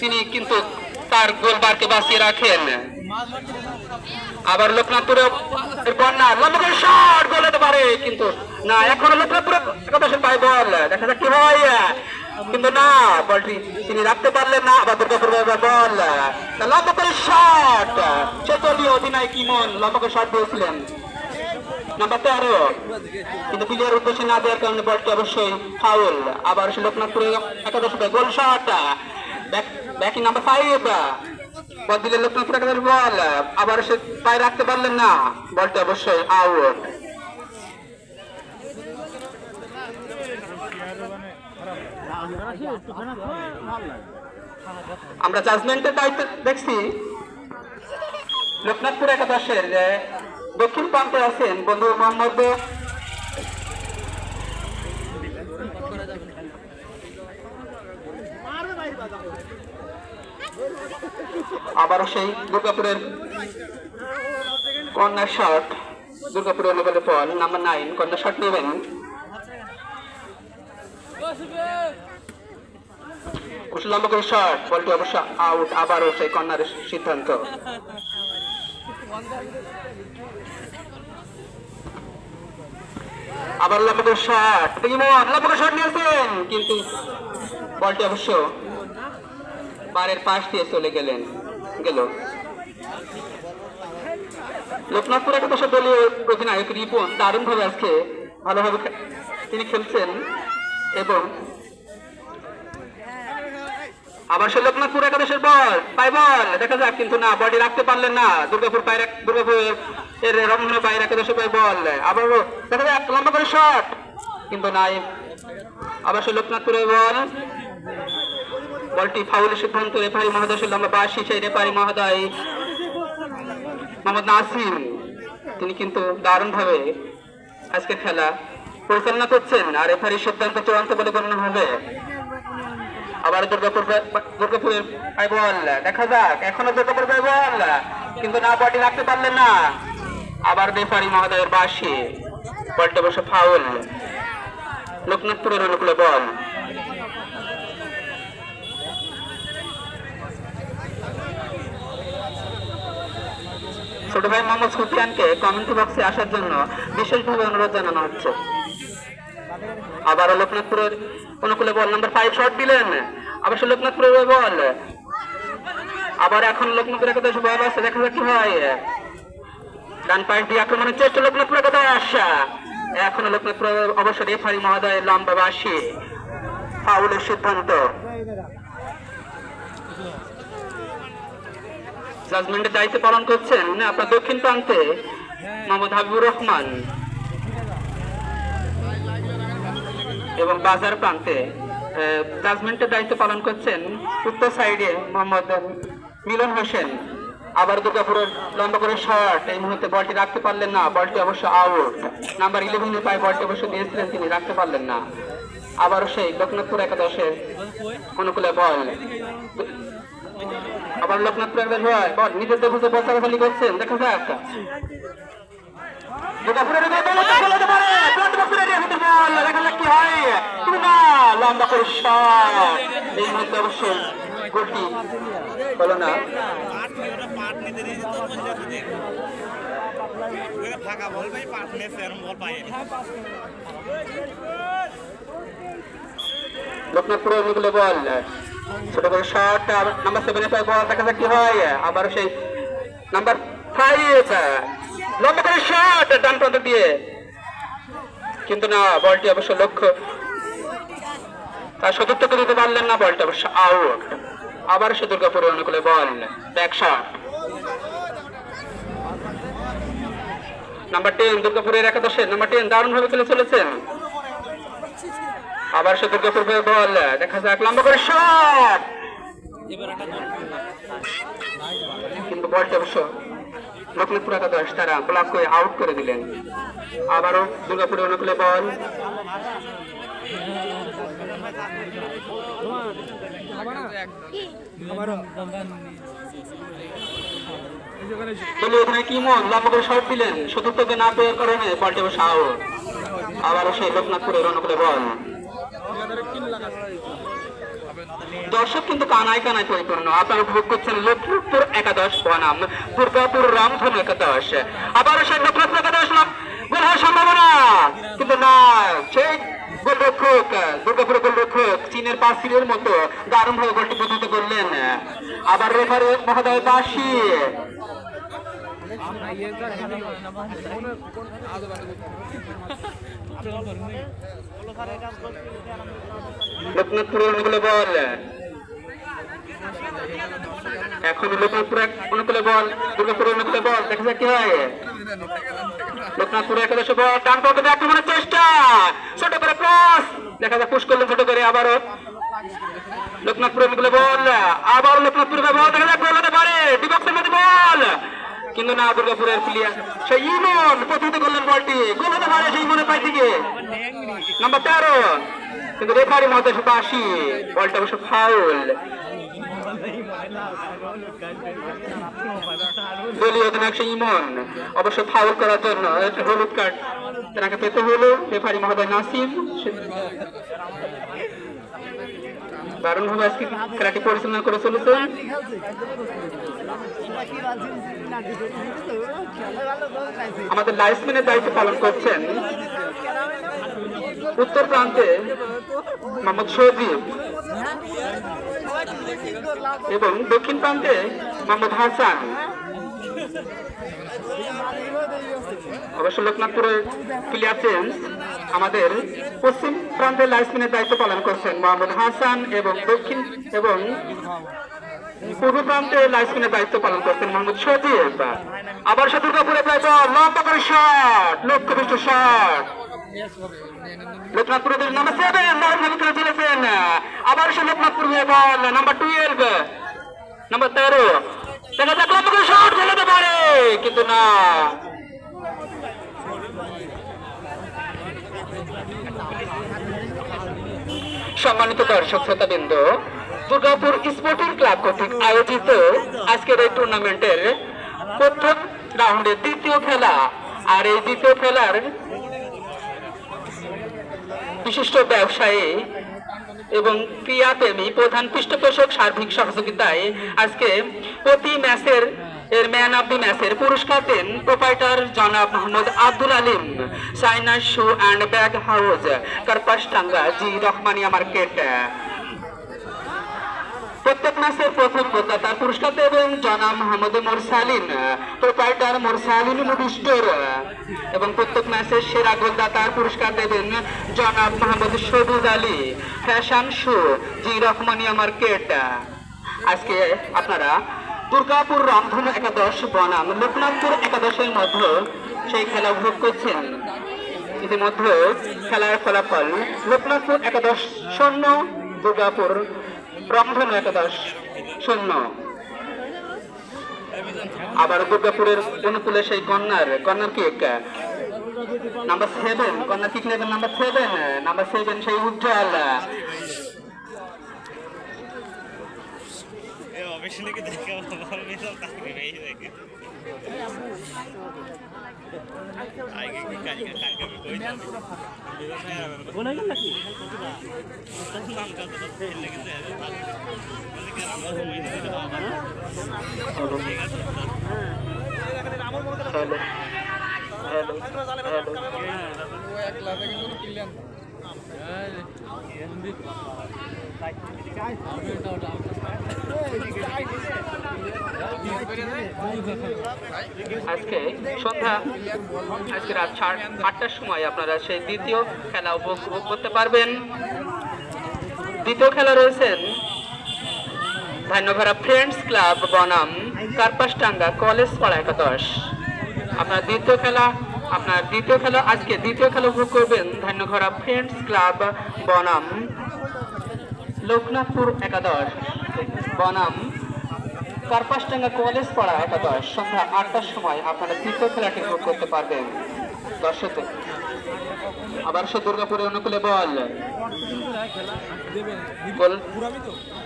তিনি কিন্তু তার গোলবারকে বাঁচিয়ে রাখেন। আবার লোকনাথপুরে কন্যা লম্বা শট, গোল হতে পারে, কিন্তু না, এখনও লোকনাথপুরে কথা সে বল। দেখা যাক কি হয়। কিন্তু না বলটি তিনি রাখতে পারলেন না, আবার দুর্গাপুর বল। লম্বা করে শট চৈতন্য অধিনায়ক ইমন লম্বা করে শট দিয়েছিলেন। নাম্বার তেরো। কিন্তু প্লেয়ার উদ্দেশ্যে না দেওয়ার কারণে বলটি অবশ্যই ফাউল আবার সে লোকনাথপুরে একাদশ goal shot backing number five ball দিলে লোকনাথপুর একাদশ বল। আবার সে পায়ে রাখতে পারলেন না। বলটি অবশ্যই আউট আমরা জাজমেন্টের দায়িত্ব দেখছি। লোকনাথপুর একাদশের দক্ষিণ প্রান্তে আছেন বন্ধু মোহাম্মদ আবারও সেই দুর্গাপুরের কন্যা শট। দুর্গাপুরের লেভেলে ball number nine corner shot নেবেন। কুশল লম্বা করে শট বলটি অবশ্য আউট আবারও সেই কন্যার সিদ্ধান্ত। আবার লম্বা করে শট লম্বা করে শট নিয়েছেন, কিন্তু বলটি অবশ্য বারের পাশ দিয়ে চলে গেলেন, গেল। লোকনাথপুর একটা দশের দলীয় অধিনায়ক রিপন দারুণ ভাবে আজকে ভালোভাবে তিনি খেলছেন এবং আবার সে লোকনাথপুর একাদশের বল পাই বল, দেখা যাক, কিন্তু না বডি রাখতে পারলেন না। দুর্গাপুর পায়ের দুর্গাপুর এর রমন পায়ের একাদশে পাই বল। আবার দেখা যাক, লম্বা করে শট, কিন্তু নাই। আবার সে লোকনাথপুরের বল। বলটি ফাউলের সিদ্ধান্ত রেফারি মহোদয় লম্বা বাসি সেই রেফারি মহোদয়, মোহাম্মদ নাসিম। তিনি কিন্তু দারুণ ভাবে আজকে খেলা পরিচালনা করছেন, আর রেফারির সিদ্ধান্ত চূড়ান্ত বলে গণ্য হবে। আবার দুর্গাপুর দুর্গাপুরের পাই বল। দেখা যাক, এখনও দুর্গাপুর পাই বল কিন্তু না বডি রাখতে পারলেন না। আবার রেফারি মহোদয়ের বাসি বলটা বসে ফাউল লোকনাথপুরের অনুকূলে বল ছোট ভাই মোহাম্মদ সুফিয়ানকে কমেন্ট বক্সে আসার জন্য বিশেষভাবে অনুরোধ জানানো হচ্ছে। আবার লোকনাথপুরের অনুকূলে বল নাম্বার ফাইভ শট দিলেন। আবার সে লোকনাথপুরের ওই বল। আবার এখন লোকনাথপুর একাদশ বল আছে, দেখা যাক কি হয়। ডান পাশ দিয়ে আক্রমণের চেষ্টা লোকনাথপুর একাদশ আসা এখনও লোকনাথপুর অবশ্য রেফারি মহোদয় লম্বা বাসি ফাউলের সিদ্ধান্ত। জাজমেন্টের দায়িত্ব পালন করছেন আপনার দক্ষিণ প্রান্তে মোহাম্মদ হাবিবুর রহমান। এবং বাজার প্রান্তে জাজমেন্টের দায়িত্ব পালন করছেন উত্তর সাইডে মোহাম্মদ মিলন হোসেন। আবার দুর্গাপুরের লম্বা করে শট এই মুহূর্তে বলটি রাখতে পারলেন না, বলটি অবশ্য আউট। নাম্বার ইলেভেনে পায় বলটি অবশ্য দিয়েছিলেন তিনি, রাখতে পারলেন না। আবারও সেই লোকনাথপুর একাদশের অনুকূলে বল। আবার লোকনাথপুর একাদশ বল, নিজের বল চালাচালি করছেন, দেখা যাক। দুর্গাপুরের এদিকে বল চলে যেতে পারে। ফ্রন্ট বক্সের এদিকে হতে বল, দেখা যাক কি হয়। কিন্তু না, লম্বা করে শট এই মুহূর্তে অবশ্যই গোলটি হলো বল। পাই পাট নিয়েছে এরকম বল পাই বল ছোট কি হয়। আবার সেই নাম্বার ফাইভ লম্বা করে শট ডান প্রান্ত দিয়ে। কিন্তু না বলটি অবশ্য লক্ষ্য। তার সতীর্থকে দিতে পারলেন না বলটা অবশ্য আউট আবার সে দুর্গাপুরের অনুকূলে ball. Back shot number ten দুর্গাপুরের একাদশে। নাম্বার টেন দারুণ ভাবে খেলে চলেছেন। আবার সে দুর্গাপুরের বল। দেখা যাক লম্বা করে শট কিন্তু বলটা অবশ্য লক্ষ্মীপুর একাদশ তারা ব্লক করে আউট করে দিলেন। আবারও দুর্গাপুরে অনুকূলে বল। মন? না পেয়ে কারণে বলটি অবশ্য আউট আবারও সেই লোকনাথপুরের অনুকূলে বল। দর্শক কিন্তু কানায় কানায় পরিপূর্ণ। আপনারা উপভোগ করছেন লোকনাথপুর একাদশ বনাম, দুর্গাপুর রামধনু একাদশ। আবার সেই লোকনাথপুর একাদশ গোল হওয়ার সম্ভাবনা। কিন্তু না, সেই গোলরক্ষক, দুর্গাপুরের গোলরক্ষক চীনের পাঁচিলের মতো দারুণ ভাবে গোলটি প্রতিহত করলেন। আবার রেফারি মহোদয় বাসি লোকনাথপুরের বল। এখন লোকনাথপুর অনুকূলে বল দুর্গাপুরের অনুকূলে বল, দেখা যাক কি হয়। লোকনাথপুরে একাদশ বল, ডান পকেটে আক্রমণের চেষ্টা। ছোট করে ক্রস দেখা যাক পুশ করলেন ছোট করে আবারও। লোকনাথপুরের অনুকূলে বল, আবার বল দেখা যাক গোল হতে পারে। ডিবক্সের মধ্যে বল। কিন্তু না, দুর্গাপুরের প্লেয়ার সেই ইমন করলেন বলটি। গোল হতে পারে সেই ইমনের পাই থেকে। নাম্বার তেরো। কিন্তু রেফারি মহাদেশ বাসি বলটা অবশ্য ফাউল দলীয় অধিনায়ক ইমন অবশ্য ফাউল করার জন্য একটা হলুদ কার্ড তেনাকে পেতে হলো। রেফারি মহোদয় নাসিম দারুণ ভাবে আজকে খেলাটি পরিচালনা করে চলেছেন আমাদের লাইসম্যানের দায়িত্ব পালন করছেন উত্তর প্রান্তে মোহাম্মদ সজীব এবং দক্ষিণ প্রান্তে মোহাম্মদ হাসান। অবশ্য লোকনাথপুরের প্লেয়ার চেঞ্জ আমাদের পশ্চিম প্রান্তের লাইসম্যানের দায়িত্ব পালন করছেন মোহাম্মদ হাসান এবং দক্ষিণ এবং পূর্ব প্রান্তে লাইসম্যানের দায়িত্ব পালন করছেন মোহাম্মদ সজীব। আবার সে দুর্গাপুরে প্রায় লম্বা করে শট লক্ষ্যবিষ্ট শট লোকনাথপুরের নাম্বার সেভেন খেলে চলেছেন। আবার সে লোকনাথপুর নাম্বার টুয়েলভ নাম্বার তেরো। দেখা যাক করে শট খেলাতে পারে, কিন্তু না। সম্মানিত দর্শক, শ্রোতাবৃন্দ, দুর্গাপুর স্পোর্টিং ক্লাব কর্তৃক আয়োজিত আজকের এই টুর্নামেন্টের প্রথম রাউন্ডের দ্বিতীয় খেলা। আর এই দ্বিতীয় খেলার বিশিষ্ট ব্যবসায়ী এবং ক্রিয়াপ্রেমী প্রধান পৃষ্ঠপোষক সার্বিক সহযোগিতায় আজকে প্রতি ম্যাচের, এর ম্যান অব দি ম্যাচের পুরস্কার দেন প্রোপাইটার জনাব Mohammad Abdul Alim. China shoe and bag house কার্পাস টাঙ্গা জি রহমানিয়া মার্কেট প্রত্যেক মাসের প্রথম প্রদাতার পুরস্কার দেবেন জনাব Mohammad Morsalin. Proprietor Morsalin movie store এবং প্রত্যেক মাসের সেরা গোলদাতার পুরস্কার দেবেন জনাব মোহাম্মদ সবুজ আলী। ফ্যাশন শো, জি রহমানিয়া মার্কেট আজকে আপনারা দুর্গাপুর রংধনু একাদশ, বনাম, লোকনাথপুর একাদশের মধ্যে সেই খেলা উপভোগ করছেন। ইতিমধ্যে খেলার ফলাফল লোকনাথপুর একাদশ শূন্য দুর্গাপুর রংধনু একাদশ শূন্য। আবার দুর্গাপুরের অনুকূলে সেই কন্যার কন্যার kick number seven corner kick নেবেন নাম্বার সেভেন নাম্বার সেভেন সেই উজ্জ্বল। এ অফিস নাকি দেখে মিশন তাকে এই দেখে আগে কি কালকে কালকে আমি কই যাবি বলে গেল নাকি নাম কত তো ফেল লেগে যায় কি আমরা সময় দিতে পারব না হ্যালো হ্যালো হ্যালো আজকে সন্ধ্যা, আজকে রাত আটটার সময় আপনারা সেই দ্বিতীয় খেলা উপভোগ করতে পারবেন। দ্বিতীয় খেলা রয়েছেন ধান্যঘরা ফ্রেন্ডস ক্লাব বনাম, কার্পাসটাঙ্গা কলেজ পাড়া একাদশ। আপনার দ্বিতীয় খেলা, আপনার দ্বিতীয় খেলা, আজকে দ্বিতীয় খেলা উপভোগ করবেন ধান্যঘরা ফ্রেন্ডস ক্লাব বনাম। লোকনাথপুর একাদশ, বনাম কার্পাসটাঙ্গা কলেজ পাড়া একাদশ। সন্ধ্যা আটটার সময় আপনারা তৃতীয় খেলাটি উপভোগ করতে পারবেন। দর্শক, আবার সে দুর্গাপুরে অনুকূলে বল।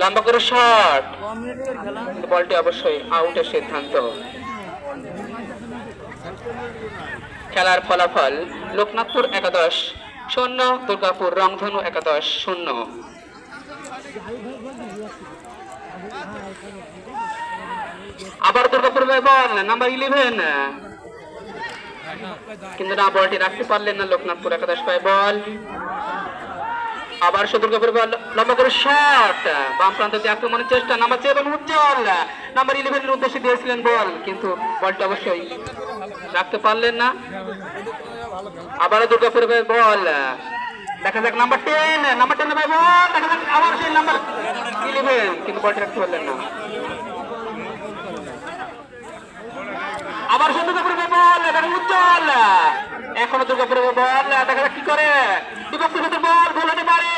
লম্বা করে শট। বলটি অবশ্যই আউটের সিদ্ধান্ত। খেলার ফলাফল লোকনাথপুর একাদশ, শূন্য, দুর্গাপুর রংধনু একাদশ, শূন্য। আবার দুর্গাপুর বল নাম্বার ইলেভেন কিন্তু না, বলটি রাখতে পারলেন না লোকনাথপুর একাদশ ভাই বল। আবার সে দুর্গাপুর বল, লম্বা করে শট বাম প্রান্ত দিয়ে আক্রমণের চেষ্টা, নাম্বার সেভেন উজ্জ্বল নাম্বার ইলেভেনের উদ্দেশ্যে দিয়েছিলেন বল, কিন্তু বলটা অবশ্যই রাখতে পারলেন না। আবারও দুর্গাপুর ভাই বল। দেখা যাক নাম্বার টেন নাম্বার টেন ভাই বল দেখা যাক আবার সেই নাম্বার ইলেভেন কিন্তু বলটা রাখতে পারলেন না। আবার সুন্দর করে বল দেখা উজ্জ্বল। এখনও দুর্গাপুর ভাই বল দেখা যাক কি করে। ভিতরে বল, ভুল হতে পারে।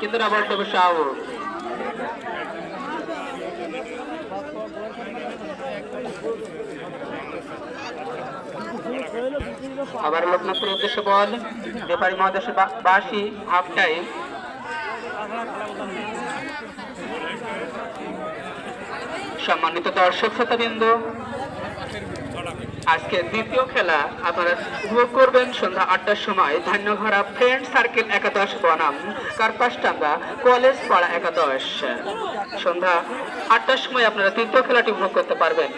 কিন্তু না বলটা অবশ্য আউট আবার লোকনাথপুর উদ্দেশ্যে বল। রেফারি মহাদেশে বাসি হাফ টাইম সম্মানিত দর্শক, শ্রোতাবৃন্দ, আজকে দ্বিতীয় খেলা আপনারা উপভোগ করবেন সন্ধ্যা আটটার সময়। ধান্যঘরা ফ্রেন্ড সার্কেল একাদশ বনাম, কার্পাসটাঙ্গা কলেজ পাড়া একাদশ। সন্ধ্যা আটটার সময় আপনারা তৃতীয় খেলাটি উপভোগ করতে পারবেন।